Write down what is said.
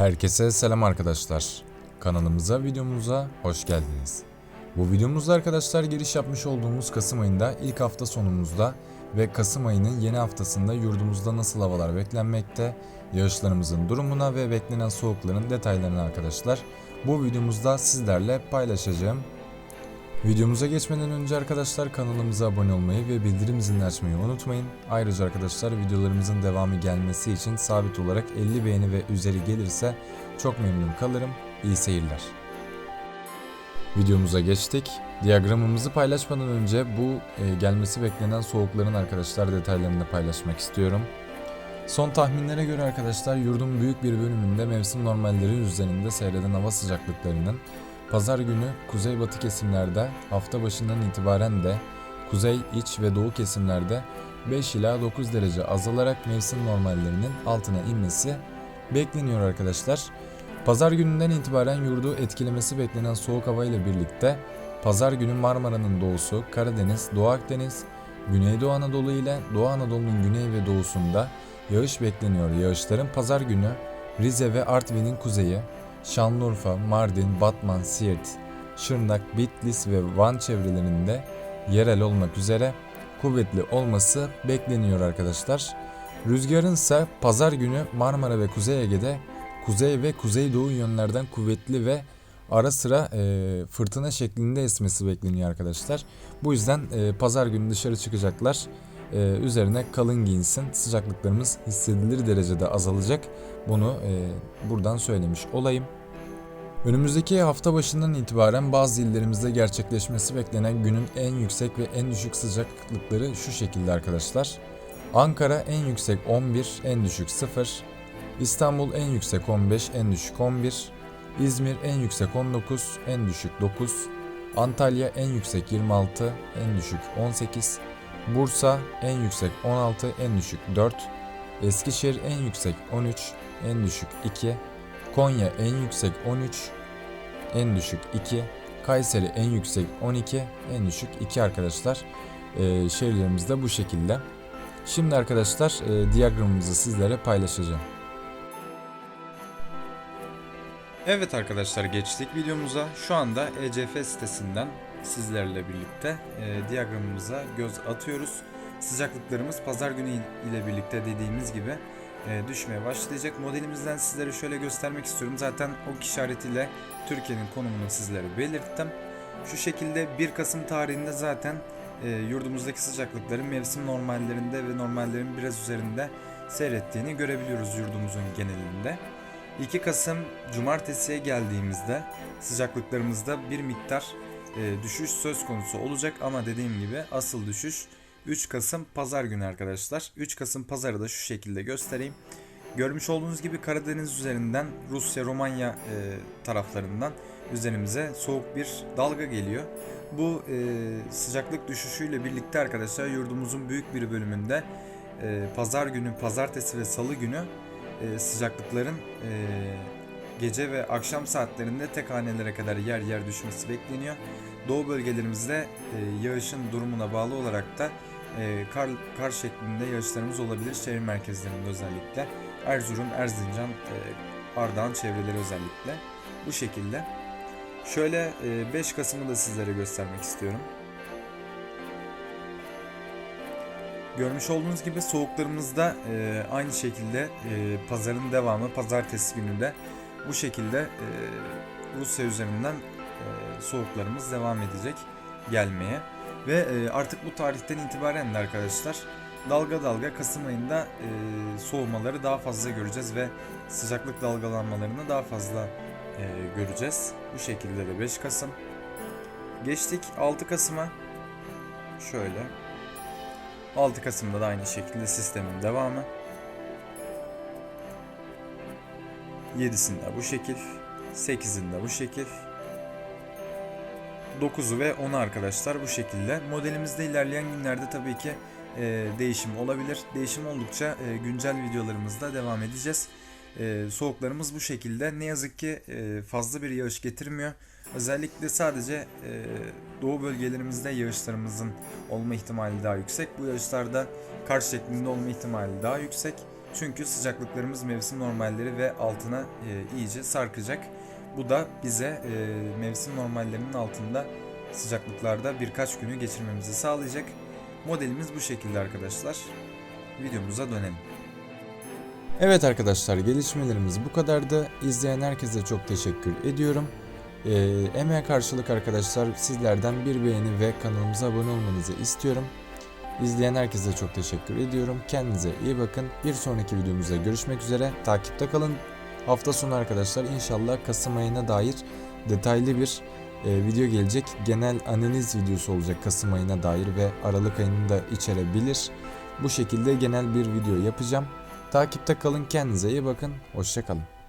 Herkese selam arkadaşlar. Kanalımıza, videomuza hoş geldiniz. Bu videomuzda arkadaşlar giriş yapmış olduğumuz Kasım ayında ilk hafta sonumuzda ve Kasım ayının yeni haftasında yurdumuzda nasıl havalar beklenmekte, yağışlarımızın durumuna ve beklenen soğukların detaylarını arkadaşlar bu videomuzda sizlerle paylaşacağım. Videomuza geçmeden önce arkadaşlar kanalımıza abone olmayı ve bildirim zilini açmayı unutmayın. Ayrıca arkadaşlar videolarımızın devamı gelmesi için sabit olarak 50 beğeni ve üzeri gelirse çok memnun kalırım. İyi seyirler. Videomuza geçtik. Diyagramımızı paylaşmadan önce bu e, gelmesi beklenen soğukların arkadaşlar detaylarını paylaşmak istiyorum. Son tahminlere göre arkadaşlar yurdun büyük bir bölümünde mevsim normalleri üzerinde seyreden hava sıcaklıklarının Pazar günü kuzeybatı kesimlerde hafta başından itibaren de kuzey, iç ve doğu kesimlerde 5 ila 9 derece azalarak mevsim normallerinin altına inmesi bekleniyor arkadaşlar. Pazar gününden itibaren yurdu etkilemesi beklenen soğuk hava ile birlikte pazar günü Marmara'nın doğusu, Karadeniz, Doğu Akdeniz, Güneydoğu Anadolu ile Doğu Anadolu'nun güney ve doğusunda yağış bekleniyor. Yağışların pazar günü Rize ve Artvin'in kuzeyi, Şanlıurfa, Mardin, Batman, Siirt, Şırnak, Bitlis ve Van çevrelerinde yerel olmak üzere kuvvetli olması bekleniyor arkadaşlar. Rüzgarın ise pazar günü Marmara ve Kuzey Ege'de kuzey ve kuzeydoğu yönlerden kuvvetli ve ara sıra e, fırtına şeklinde esmesi bekleniyor arkadaşlar. Bu yüzden e, pazar günü dışarı çıkacaklar. E, üzerine kalın giyinsin. Sıcaklıklarımız hissedilir derecede azalacak. Bunu e, buradan söylemiş olayım. Önümüzdeki hafta başından itibaren bazı illerimizde gerçekleşmesi beklenen günün en yüksek ve en düşük sıcaklıkları şu şekilde arkadaşlar. Ankara en yüksek 11, en düşük 0. İstanbul en yüksek 15, en düşük 11. İzmir en yüksek 19, en düşük 9. Antalya en yüksek 26, en düşük 18. Bursa en yüksek 16, en düşük 4. Eskişehir en yüksek 13, en düşük 2. Konya en yüksek 13, en düşük 2. Kayseri en yüksek 12, en düşük 2 arkadaşlar. Ee, şehirlerimiz de bu şekilde. Şimdi arkadaşlar e, diyagramımızı sizlere paylaşacağım. Evet arkadaşlar geçtik videomuza. Şu anda ECF sitesinden sizlerle birlikte e, diyagramımıza göz atıyoruz. Sıcaklıklarımız pazar günü ile birlikte dediğimiz gibi e, düşmeye başlayacak. Modelimizden sizlere şöyle göstermek istiyorum. Zaten ok işaretiyle Türkiye'nin konumunu sizlere belirttim. Şu şekilde 1 Kasım tarihinde zaten e, yurdumuzdaki sıcaklıkların mevsim normallerinde ve normallerin biraz üzerinde seyrettiğini görebiliyoruz yurdumuzun genelinde. 2 Kasım Cumartesi'ye geldiğimizde sıcaklıklarımızda bir miktar e, düşüş söz konusu olacak ama dediğim gibi asıl düşüş 3 Kasım Pazar günü arkadaşlar. 3 Kasım Pazarı da şu şekilde göstereyim. Görmüş olduğunuz gibi Karadeniz üzerinden Rusya, Romanya e, taraflarından üzerimize soğuk bir dalga geliyor. Bu e, sıcaklık düşüşüyle birlikte arkadaşlar yurdumuzun büyük bir bölümünde e, pazar günü, pazartesi ve salı günü e, sıcaklıkların e, gece ve akşam saatlerinde tek hanelere kadar yer yer düşmesi bekleniyor. Doğu bölgelerimizde e, yağışın durumuna bağlı olarak da e, kar, kar şeklinde yağışlarımız olabilir şehir merkezlerinde özellikle. Erzurum, Erzincan, e, Ardahan çevreleri özellikle bu şekilde. Şöyle e, 5 Kasım'ı da sizlere göstermek istiyorum. Görmüş olduğunuz gibi soğuklarımızda e, aynı şekilde e, pazarın devamı pazartesi günü de bu şekilde e, Rusya üzerinden e, soğuklarımız devam edecek gelmeye. Ve e, artık bu tarihten itibaren de arkadaşlar dalga dalga Kasım ayında e, soğumaları daha fazla göreceğiz ve sıcaklık dalgalanmalarını daha fazla e, göreceğiz. Bu şekilde de 5 Kasım. Geçtik 6 Kasım'a. Şöyle. 6 Kasım'da da aynı şekilde sistemin devamı. 7'sinde bu şekil. 8'inde bu şekil. 9'u ve 10'u arkadaşlar bu şekilde. Modelimizde ilerleyen günlerde tabii ki e, değişim olabilir. Değişim oldukça e, güncel videolarımızda devam edeceğiz. E, soğuklarımız bu şekilde. Ne yazık ki e, fazla bir yağış getirmiyor. Özellikle sadece e, doğu bölgelerimizde yağışlarımızın olma ihtimali daha yüksek. Bu yağışlarda kar şeklinde olma ihtimali daha yüksek. Çünkü sıcaklıklarımız mevsim normalleri ve altına e, iyice sarkacak. Bu da bize e, mevsim normallerinin altında sıcaklıklarda birkaç günü geçirmemizi sağlayacak. Modelimiz bu şekilde arkadaşlar. Videomuza dönelim. Evet arkadaşlar gelişmelerimiz bu kadardı. İzleyen herkese çok teşekkür ediyorum. Ee, emeğe karşılık arkadaşlar sizlerden bir beğeni ve kanalımıza abone olmanızı istiyorum. İzleyen herkese çok teşekkür ediyorum. Kendinize iyi bakın. Bir sonraki videomuzda görüşmek üzere. Takipte kalın. Hafta sonu arkadaşlar inşallah Kasım ayına dair detaylı bir e, video gelecek. Genel analiz videosu olacak Kasım ayına dair ve Aralık ayını da içerebilir. Bu şekilde genel bir video yapacağım. Takipte kalın. Kendinize iyi bakın. Hoşçakalın.